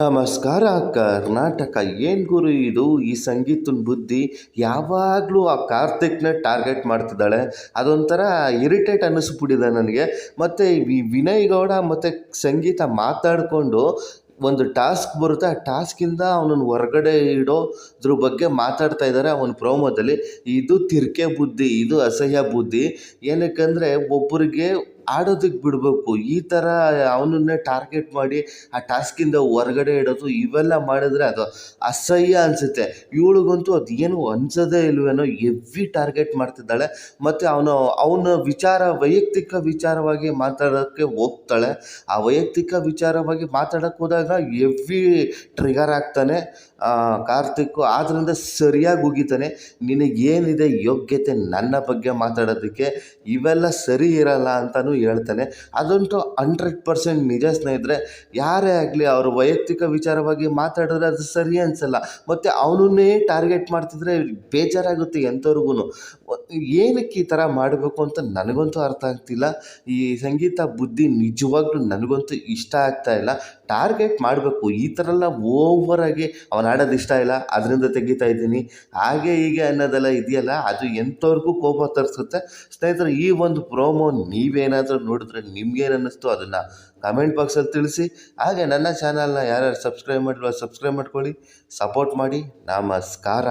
ನಮಸ್ಕಾರ, ಕರ್ನಾಟಕ. ಏನು ಗುರು ಇದು? ಈ ಸಂಗೀತನ ಬುದ್ಧಿ ಯಾವಾಗಲೂ ಆ ಕಾರ್ತಿಕ್ನ ಟಾರ್ಗೆಟ್ ಮಾಡ್ತಿದ್ದಾಳೆ. ಅದೊಂಥರ ಇರಿಟೇಟ್ ಅನ್ನಿಸ್ಬಿಟ್ಟಿದೆ ನನಗೆ. ಮತ್ತು ವಿನಯ್ ಗೌಡ ಮತ್ತು ಸಂಗೀತ ಮಾತಾಡಿಕೊಂಡು ಒಂದು ಟಾಸ್ಕ್ ಬರುತ್ತೆ. ಆ ಟಾಸ್ಕಿಂದ ಅವನನ್ನು ಹೊರಗಡೆ ಇಡೋದ್ರ ಬಗ್ಗೆ ಮಾತಾಡ್ತಾ ಇದ್ದಾರೆ ಅವನ ಪ್ರೋಮೋದಲ್ಲಿ. ಇದು ತಿರ್ಕೆ ಬುದ್ಧಿ, ಇದು ಅಸಹ್ಯ ಬುದ್ಧಿ. ಏನಕ್ಕಂದರೆ ಒಬ್ಬರಿಗೆ ಆಡೋದಕ್ಕೆ ಬಿಡಬೇಕು. ಈ ಥರ ಅವನನ್ನೇ ಟಾರ್ಗೆಟ್ ಮಾಡಿ ಆ ಟಾಸ್ಕಿಂದ ಹೊರ್ಗಡೆ ಇಡೋದು, ಇವೆಲ್ಲ ಮಾಡಿದ್ರೆ ಅದು ಅಸಹ್ಯ ಅನಿಸುತ್ತೆ. ಇವಳಿಗಂತೂ ಅದು ಏನು ಅನ್ಸೋದೇ ಇಲ್ವೇನೋ ಎವ್ರಿ ಟಾರ್ಗೆಟ್ ಮಾಡ್ತಿದ್ದಾಳೆ. ಮತ್ತು ಅವನು, ಅವನ ವಿಚಾರ, ವೈಯಕ್ತಿಕ ವಿಚಾರವಾಗಿ ಮಾತಾಡೋಕ್ಕೆ ಹೋಗ್ತಾಳೆ. ಆ ವೈಯಕ್ತಿಕ ವಿಚಾರವಾಗಿ ಮಾತಾಡೋಕ್ಕೆ ಹೋದಾಗ ಎವ್ವಿ ಟ್ರಿಗರ್ ಆಗ್ತಾನೆ. ಕಾರ್ತಿಕ್ ಆದ್ದರಿಂದ ಸರಿಯಾಗಿ ಉಗಿತಾನೆ. ನಿನಗೇನಿದೆ ಯೋಗ್ಯತೆ ನನ್ನ ಬಗ್ಗೆ ಮಾತಾಡೋದಕ್ಕೆ? ಇವೆಲ್ಲ ಸರಿ ಇರಲ್ಲ ಅಂತಲೂ ಹೇಳ್ತಾನೆ. ಅದಂತೂ ಹಂಡ್ರೆಡ್ ಪರ್ಸೆಂಟ್ ನಿಜ ಸ್ನೇಹಿತರೆ. ಯಾರೇ ಆಗಲಿ ಅವ್ರ ವೈಯಕ್ತಿಕ ವಿಚಾರವಾಗಿ ಮಾತಾಡಿದ್ರೆ ಅದು ಸರಿ ಅನಿಸಲ್ಲ. ಮತ್ತು ಅವನನ್ನೇ ಟಾರ್ಗೆಟ್ ಮಾಡ್ತಿದ್ರೆ ಬೇಜಾರಾಗುತ್ತೆ ಎಂಥವ್ರಿಗೂ ಏನಕ್ಕೆ ಈ ಥರ ಮಾಡಬೇಕು ಅಂತ ನನಗಂತೂ ಅರ್ಥ ಆಗ್ತಿಲ್ಲ. ಈ ಸಂಗೀತ ಬುದ್ಧಿ ನಿಜವಾಗ್ಲೂ ನನಗಂತೂ ಇಷ್ಟ ಆಗ್ತಾ ಇಲ್ಲ. ಟಾರ್ಗೆಟ್ ಮಾಡಬೇಕು. ಈ ಥರ ಎಲ್ಲ ಓವರಾಗಿ ಅವನು ಆಡೋದು ಇಷ್ಟ ಇಲ್ಲ. ಅದರಿಂದ ತೆಗಿತಾ ಇದ್ದೀನಿ. ಹಾಗೆ ಹೀಗೆ ಅನ್ನೋದೆಲ್ಲ ಇದೆಯಲ್ಲ, ಅದು ಎಂಥವ್ರಿಗೂ ಕೋಪ ತರಿಸುತ್ತೆ. ಸ್ನೇಹಿತರೆ, ಈ ಒಂದು ಪ್ರೋಮೋ ನೀವೇನಾದರೂ ನೋಡಿದ್ರೆ ನಿಮ್ಗೇನು ಅನ್ನಿಸ್ತು ಅದನ್ನು ಕಮೆಂಟ್ ಬಾಕ್ಸಲ್ಲಿ ತಿಳಿಸಿ. ಹಾಗೆ ನನ್ನ ಚಾನಲ್ನ ಯಾರ್ಯಾರು ಸಬ್ಸ್ಕ್ರೈಬ್ ಮಾಡಿಲ್ವ ಸಬ್ಸ್ಕ್ರೈಬ್ ಮಾಡ್ಕೊಳ್ಳಿ. ಸಪೋರ್ಟ್ ಮಾಡಿ. ನಮಸ್ಕಾರ.